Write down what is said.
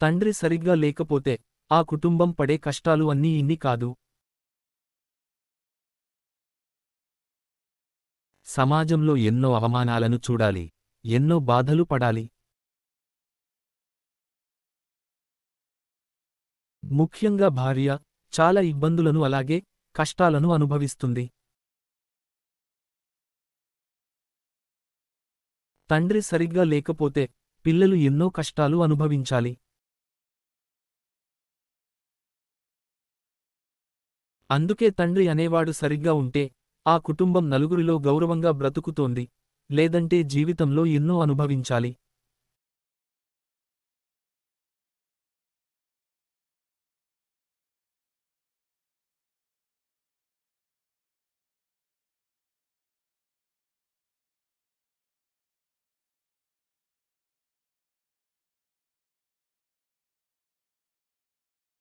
తండ్రి సరిగ్గా లేకపోతే ఆ కుటుంబం పడే కష్టాలు అన్నీ ఇన్ని కాదు. సమాజంలో ఎన్నో అవమానాలను చూడాలి ఎన్నో బాధలు పడాలి. ముఖ్యంగా భార్య చాలా ఇబ్బందులను అలాగే కష్టాలను అనుభవిస్తుంది. తండ్రి సరిగ్గా లేకపోతే పిల్లలు ఎన్నో కష్టాలు అనుభవించాలి. అందుకే తండ్రి అనేవాడు సరిగ్గా ఉంటే ఆ కుటుంబం నలుగురిలో గౌరవంగా బ్రతుకుతోంది లేదంటే జీవితంలో ఎన్నో అనుభవించాలి.